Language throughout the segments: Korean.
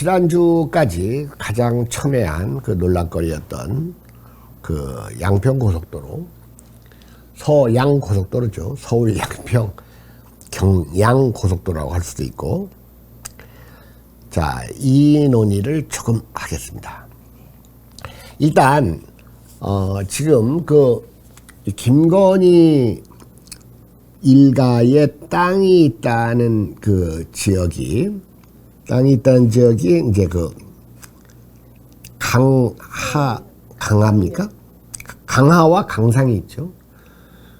지난주까지 가장 첨예한 그 논란거리였던 그 양평 고속도로 서양 고속도로죠. 서울 양평 경양 고속도로라고 할 수도 있고 자, 이 논의를 조금 하겠습니다. 일단 어, 지금 그 김건희 일가의 땅이 있다는 그 지역이 땅이 있다는 지역이 이제 그 강하 강하입니까? 강하와 강상이 있죠.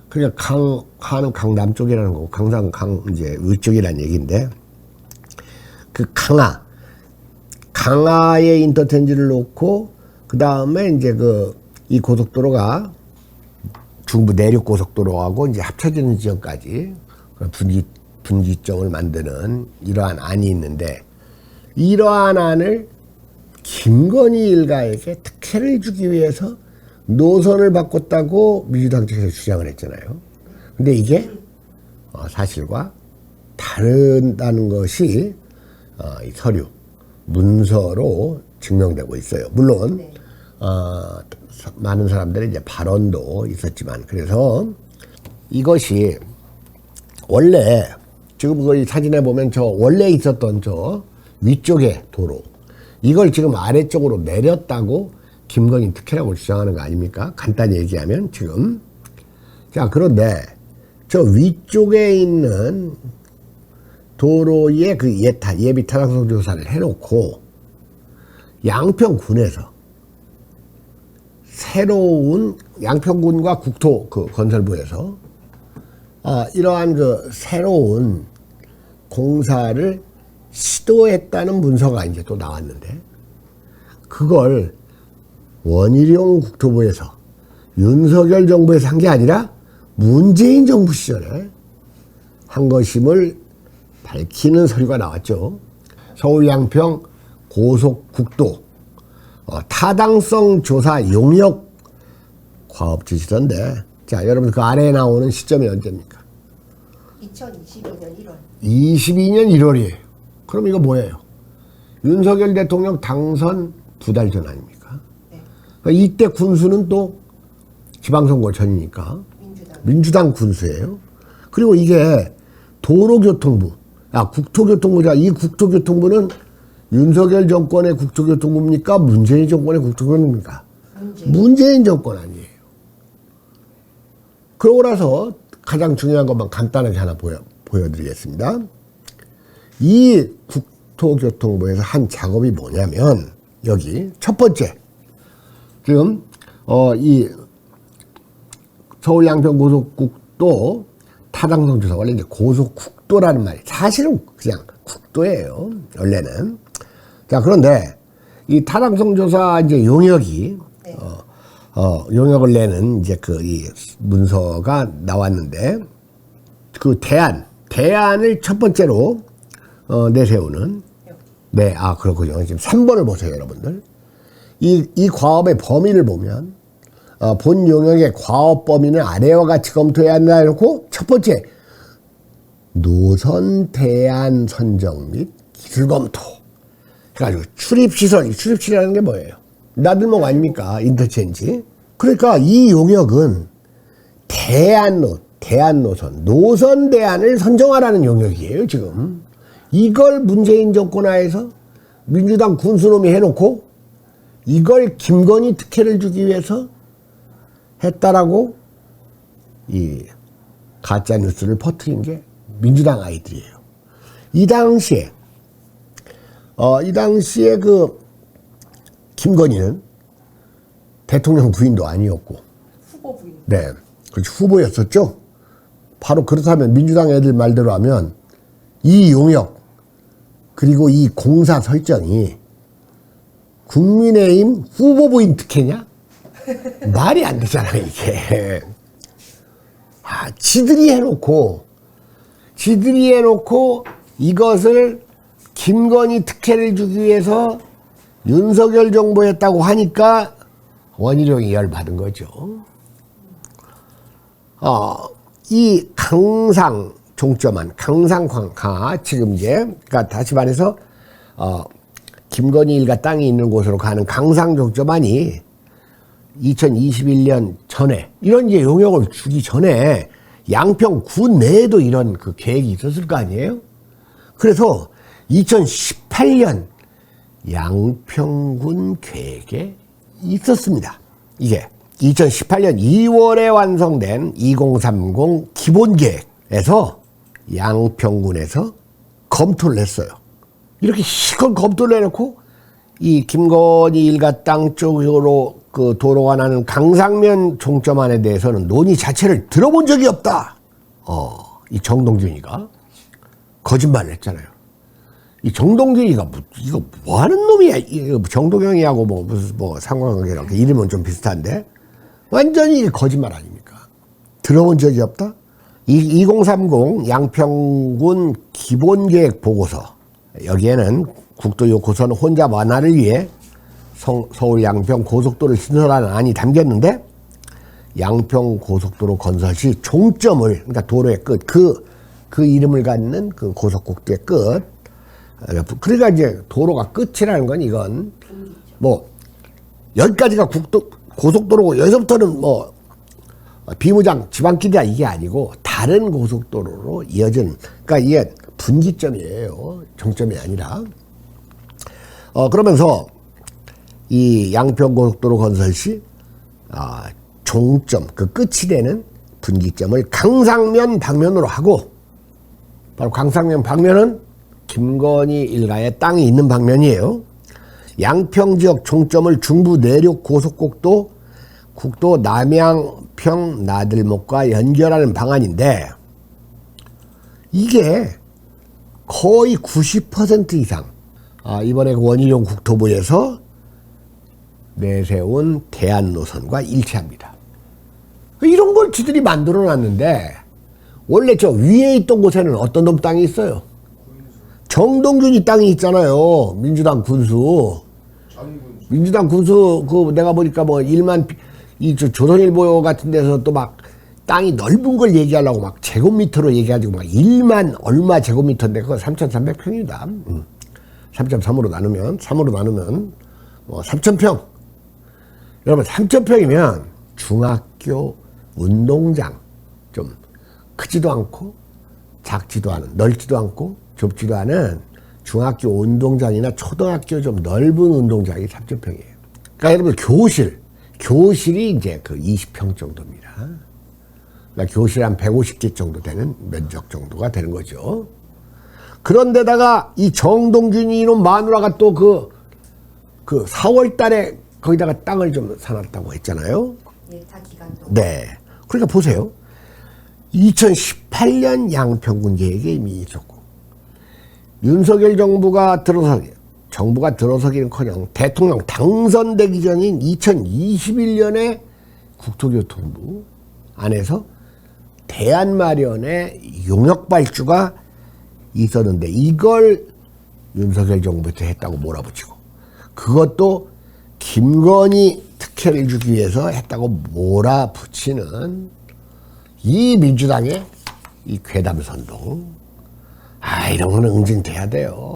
그러니까 강하는 강남 쪽이라는 거고 강상 강 이제 위쪽이라는 얘기인데 그 강하 강하에 인터체인지를 놓고 그 다음에 이제 그 이 고속도로가 중부 내륙 고속도로하고 이제 합쳐지는 지역까지 분기 분기점을 만드는 이러한 안이 있는데 이러한 안을 김건희 일가에게 특혜를 주기 위해서 노선을 바꿨다고 민주당 측에서 주장을 했잖아요. 근데 이게 어, 사실과 다르다는 것이 어, 이 서류 문서로 증명되고 있어요. 물론 네. 어, 사- 많은 사람들의 이제 발언도 있었지만 그래서 이것이 원래 지금 거기 사진에 보면 저 원래 있었던 저 위쪽의 도로 이걸 지금 아래쪽으로 내렸다고 김건희 특혜라고 주장하는 거 아닙니까? 간단히 얘기하면 지금 자 그런데 저 위쪽에 있는 도로의 그 예타 예비 타당성 조사를 해놓고 양평군에서 새로운 양평군과 국토 그 건설부에서 아, 이러한 그 새로운 공사를 시도했다는 문서가 이제 또 나왔는데 그걸 원희룡 국토부에서 윤석열 정부에서 한 게 아니라 문재인 정부 시절에 한 것임을 밝히는 서류가 나왔죠. 서울 양평 고속국도 어, 타당성 조사 용역 과업 지시던데 자 여러분 그 아래에 나오는 시점이 언제입니까? 2022년 1월 22년 1월이에요. 그럼 이거 뭐예요? 윤석열 대통령 당선 두 달 전 아닙니까? 네. 그러니까 이때 군수는 또 지방선거 전이니까 민주당 민주당 군수예요. 그리고 이게 도로교통부, 아 국토교통부자 이 국토교통부는 윤석열 정권의 국토교통부입니까? 문재인 정권의 국토교통부입니까? 문제 문재인 정권 아니에요. 그러고 나서 가장 중요한 것만 간단하게 하나 보여, 보여드리겠습니다. 이 국토교통부에서 한 작업이 뭐냐면, 여기 첫 번째. 지금, 어, 이 서울 양평 고속국도 타당성 조사, 원래 이제 고속국도라는 말이 사실은 그냥 국도예요. 원래는. 자, 그런데 이 타당성 조사 이제 용역이 네. 어, 어, 용역을 내는 이제 그 이 문서가 나왔는데 그 대안, 대안을 첫 번째로 어, 내세우는 네, 아, 그렇군요. 지금 3번을 보세요, 여러분들. 이, 이 과업의 범위를 보면, 어, 본 용역의 과업 범위는 아래와 같이 검토해야 한다 해놓고, 첫 번째, 노선 대안 선정 및 기술 검토. 해가지고, 출입 시설, 이 출입 시설이라는 게 뭐예요? 나들목 아닙니까? 인터체인지. 그러니까 이 용역은 대안로, 대안 노선, 노선 대안을 선정하라는 용역이에요, 지금. 이걸 문재인 정권 하에서 민주당 군수놈이 해놓고 이걸 김건희 특혜를 주기 위해서 했다라고 이 가짜 뉴스를 퍼뜨린 게 민주당 아이들이에요. 이 당시에 어, 이 당시에 그 김건희는 대통령 부인도 아니었고 후보 부인 네. 그렇지, 후보였었죠. 바로 그렇다면 민주당 애들 말대로 하면 이 용역 그리고 이 공사 설정이 국민의힘 후보부인 특혜냐? 말이 안 되잖아, 이게. 아, 지들이 해놓고, 지들이 해놓고 이것을 김건희 특혜를 주기 위해서 윤석열 정부 했다고 하니까 원희룡이 열받은 거죠. 어, 이 강상 종점한 강상 강하 지금 이제 그러니까 다시 말해서 어, 김건희 일가 땅이 있는 곳으로 가는 강상족저만이 2021년 전에 이런 이제 용역을 주기 전에 양평 군 내에도 이런 그 계획이 있었을 거 아니에요? 그래서 2018년 양평군 계획에 있었습니다. 이게 2018년 2월에 완성된 2030 기본 계획에서 양평군에서 검토를 했어요. 이렇게 시컷 검토를 해놓고 이 김건희 일가 땅 쪽으로 그 도로가 나는 강상면 종점안에 대해서는 논의 자체를 들어본 적이 없다. 어, 이 정동준이가 거짓말을 했잖아요. 이 정동준이가 뭐, 이거 뭐 하는 놈이야? 이거 정동영이하고 뭐 무슨 뭐 상관관계랑 그 이름은 좀 비슷한데 완전히 거짓말 아닙니까? 들어본 적이 없다? 이2030 양평군 기본계획 보고서. 여기에는 국도요 고선 혼자 완화를 위해 성- 서울 양평 고속도로를 신설하는 안이 담겼는데 양평 고속도로 건설 시 종점을 그러니까 도로의 끝그그 이름을 갖는 그 고속국도의 끝. 그러니까 이제 도로가 끝이라는 건 이건 뭐 여기까지가 국도 고속도로고 여기서부터는 뭐 비무장 지방길이야. 이게 아니고 다른 고속도로로 이어진 그러니까 이게 분기점이에요 정점이 아니라 어 그러면서 이 양평 고속도로 건설 시 아, 종점 그 끝이 되는 분기점을 강상면 방면으로 하고 바로 강상면 방면은 김건희 일가의 땅이 있는 방면이에요. 양평 지역 종점을 중부 내륙 고속국도 국도 남양평 나들목과 연결하는 방안인데 이게 거의 90% 이상 아, 이번에 그 원희룡 국토부에서 내세운 대안 노선과 일치합니다. 이런 걸 지들이 만들어 놨는데 원래 저 위에 있던 곳에는 어떤 놈 땅이 있어요? 정동준이 땅이 있잖아요. 민주당 군수. 민주당 군수 그 내가 보니까 뭐 일만 이저 조선일보 같은 데서 또 막 땅이 넓은 걸 얘기하려고 막 제곱미터로 얘기하지고 막 1만 얼마 제곱미터인데 그거 3,300평이다. 음. 3.3으로 나누면 3으로 나누면 뭐 3,000평. 여러분 3,000평이면 중학교 운동장 좀 크지도 않고 작지도 않은 넓지도 않고 좁지도 않은 중학교 운동장이나 초등학교 좀 넓은 운동장이 3,000평이에요. 그러니까 여러분 교실 교실이 이제 그 20평 정도입니다. 그러니까 교실 한 150개 정도 되는 면적 정도가 되는 거죠. 그런데다가 이 정동준이 이놈 마누라가 또 그 그 4월 달에 거기다가 땅을 좀 사놨다고 했잖아요. 예, 다. 네. 그러니까 보세요. 2018년 양평군 계획에 이미 있었고, 윤석열 정부가 들어서기, 정부가 들어서기는커녕 대통령 당선되기 전인 2021년에 국토교통부 안에서 대안 마련의 용역 발주가 있었는데 이걸 윤석열 정부에서 했다고 몰아붙이고 그것도 김건희 특혜를 주기 위해서 했다고 몰아붙이는 이 민주당의 이 괴담 선동 아 이런 거는 응징돼야 돼요.